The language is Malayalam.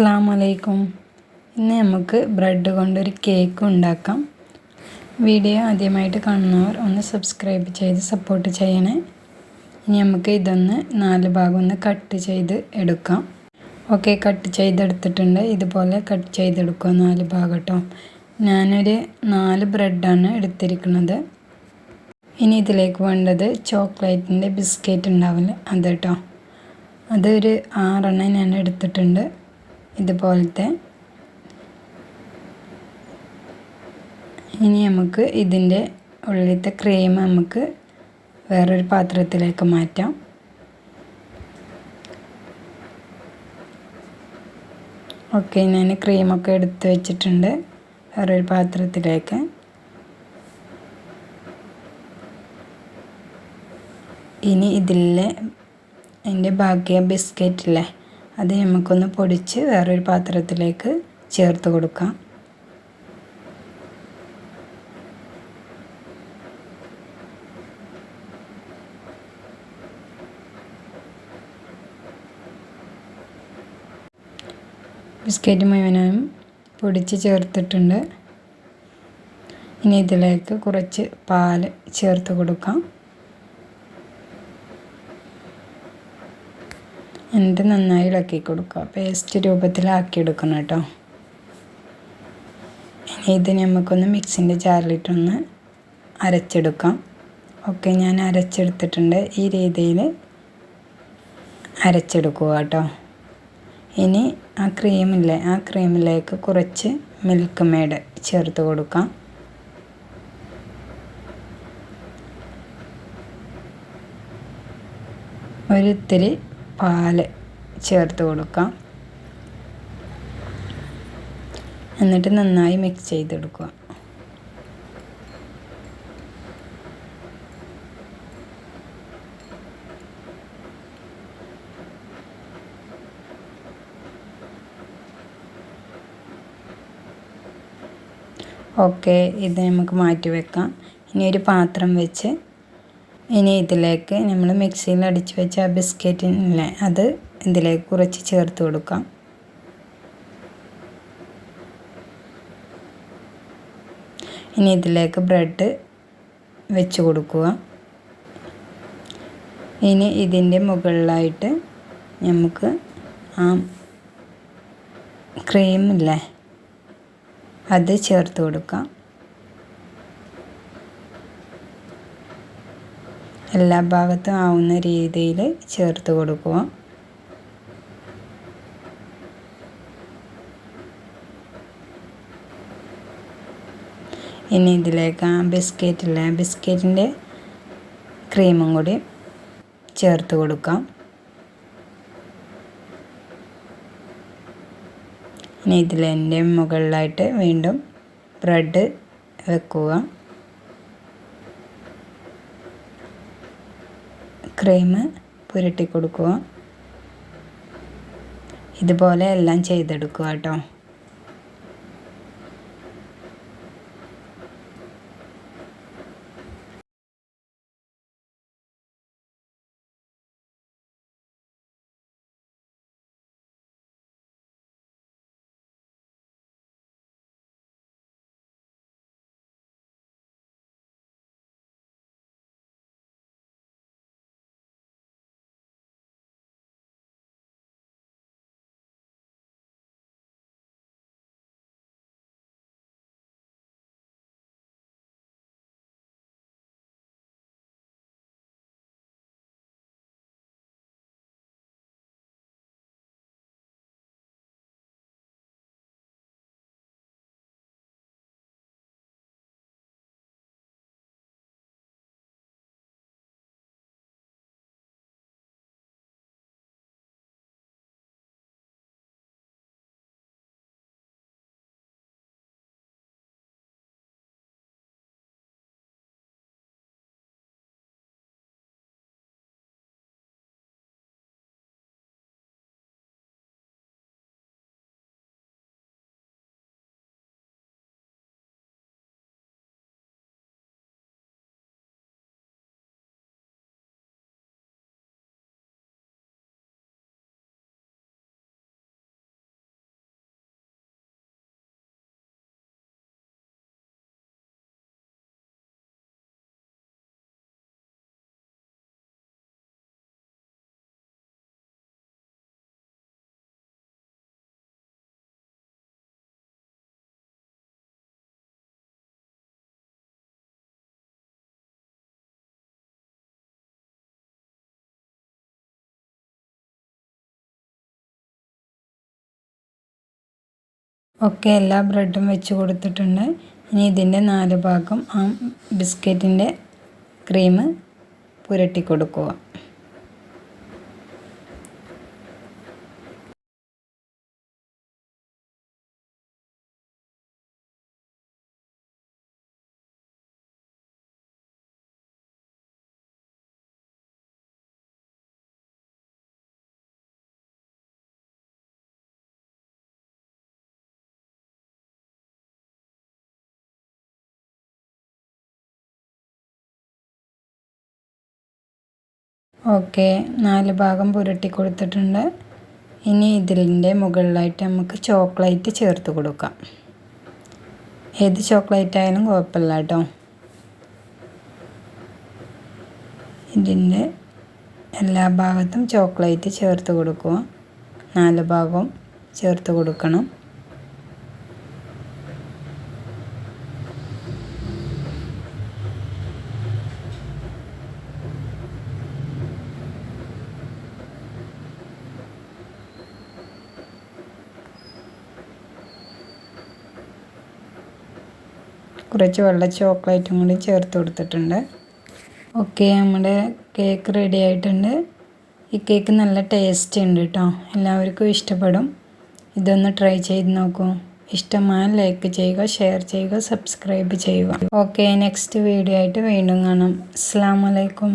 അസ്സാം വലൈക്കും ഇന്ന് നമുക്ക് ബ്രെഡ് കൊണ്ടൊരു കേക്ക് ഉണ്ടാക്കാം. വീഡിയോ ആദ്യമായിട്ട് കാണുന്നവർ ഒന്ന് സബ്സ്ക്രൈബ് ചെയ്ത് സപ്പോർട്ട് ചെയ്യണേ. ഇനി നമുക്ക് ഇതൊന്ന് നാല് ഭാഗം ഒന്ന് കട്ട് ചെയ്ത് എടുക്കാം. ഓക്കെ കട്ട് ചെയ്തെടുത്തിട്ടുണ്ട്. ഇതുപോലെ കട്ട് ചെയ്തെടുക്കുക നാല് ഭാഗം കേട്ടോ ഞാനൊരു നാല് ബ്രെഡാണ് എടുത്തിരിക്കുന്നത്. ഇനി ഇതിലേക്ക് വേണ്ടത് ചോക്ലേറ്റിന്റെ ബിസ്ക്കറ്റ് ഉണ്ടാവില്ല അത് കേട്ടോ അതൊരു ആറെണ്ണം ഞാൻ എടുത്തിട്ടുണ്ട്. ഇതുപോലത്തെ. ഇനി നമുക്ക് ഇതിന്റെ ഉള്ളിലത്തെ ക്രീം നമുക്ക് വേറൊരു പാത്രത്തിലേക്ക് മാറ്റാം. ഓക്കെ ഞാൻ ക്രീമൊക്കെ എടുത്ത് വെച്ചിട്ടുണ്ട് വേറൊരു പാത്രത്തിലേക്ക്. ഇനി ഇതിലെ എന്റെ ബാക്കിയ ബിസ്ക്കറ്റില്ലേ അത് നമുക്കൊന്ന് പൊടിച്ച് വേറൊരു പാത്രത്തിലേക്ക് ചേർത്ത് കൊടുക്കാം. ബിസ്ക്കറ്റ് മുഴുവനും പൊടിച്ച് ചേർത്തിട്ടുണ്ട്. ഇനി ഇതിലേക്ക് കുറച്ച് പാൽ ചേർത്ത് കൊടുക്കാം. എന്നിട്ട് നന്നായി ഇളക്കി കൊടുക്കുക. പേസ്റ്റ് രൂപത്തിലാക്കി എടുക്കണം കേട്ടോ. ഇനി ഇത് നമുക്കൊന്ന് മിക്സിന്റെ ജാറിലിട്ടൊന്ന് അരച്ചെടുക്കാം. ഓക്കെ ഞാൻ അരച്ചെടുത്തിട്ടുണ്ട്. ഈ രീതിയിൽ അരച്ചെടുക്കുക കേട്ടോ. ഇനി ആ ക്രീമില്ലേ ആ ക്രീമിലേക്ക് കുറച്ച് മിൽക്ക് മേഡ് ചേർത്ത് കൊടുക്കാം. ഒരിത്തിരി പാൽ ചേർത്ത് കൊടുക്കാം. എന്നിട്ട് നന്നായി മിക്സ് ചെയ്തെടുക്കുക. ഓക്കെ ഇത് നമുക്ക് മാറ്റി വെക്കാം. ഇനി ഒരു പാത്രം വെച്ച് ഇനി ഇതിലേക്ക് നമ്മൾ മിക്സിയിൽ അടിച്ച് വെച്ച ആ ബിസ്ക്കറ്റിനെ അത് ഇതിലേക്ക് കുറച്ച് ചേർത്ത് കൊടുക്കാം. ഇനി ഇതിലേക്ക് ബ്രെഡ് വെച്ച് കൊടുക്കുക. ഇനി ഇതിന്റെ മുകളിലായിട്ട് നമുക്ക് ആ ക്രീമില്ലേ അത് ചേർത്ത് കൊടുക്കാം. എല്ലാ ഭാഗത്തും ആവുന്ന രീതിയിൽ ചേർത്ത് കൊടുക്കുക. ഇനി ഇതിലേക്ക് ആ ബിസ്ക്കറ്റിലെ ബിസ്ക്കറ്റിന്റെ ക്രീമും കൂടി ചേർത്ത് കൊടുക്കാം. ഇനി ഇതിലെന്റെ മുകളിലായിട്ട് വീണ്ടും ബ്രെഡ് വെക്കുക. ക്രീം പുരട്ടി കൊടുക്കുക ഇതുപോലെ എല്ലാം ചെയ്തെടുക്കുക കേട്ടോ. ഒക്കെ എല്ലാ ബ്രെഡും വെച്ച് കൊടുത്തിട്ടുണ്ട്. ഇനി ഇതിന്റെ നാല് ഭാഗം ആ ബിസ്ക്കറ്റിന്റെ ക്രീം പുരട്ടി കൊടുക്കുക. ഓക്കെ നാല് ഭാഗം പുരട്ടി കൊടുത്തിട്ടുണ്ട്. ഇനി ഇതിന്റെ മുകളിലായിട്ട് നമുക്ക് ചോക്ലേറ്റ് ചേർത്ത് കൊടുക്കാം. ഏത് ചോക്ലേറ്റ് ആയാലും കുഴപ്പമില്ല കേട്ടോ. ഇതിന്റെ എല്ലാ ഭാഗത്തും ചോക്ലേറ്റ് ചേർത്ത് കൊടുക്കുക. നാല് ഭാഗവും ചേർത്ത് കൊടുക്കണം. കുറച്ച് വെള്ള ചോക്ലേറ്റും കൂടി ചേർത്ത് കൊടുത്തിട്ടുണ്ട്. ഓക്കെ നമ്മുടെ കേക്ക് റെഡി ആയിട്ടുണ്ട്. ഈ കേക്ക് നല്ല ടേസ്റ്റ് ഉണ്ട് കേട്ടോ എല്ലാവർക്കും ഇഷ്ടപ്പെടും. ഇതൊന്ന് ട്രൈ ചെയ്ത് നോക്കൂ. ഇഷ്ടമായ ലൈക്ക് ചെയ്യുക ഷെയർ ചെയ്യുക സബ്സ്ക്രൈബ് ചെയ്യുക. ഓക്കെ നെക്സ്റ്റ് വീഡിയോ ആയിട്ട് വീണ്ടും കാണാം. അസ്സാം വലൈക്കും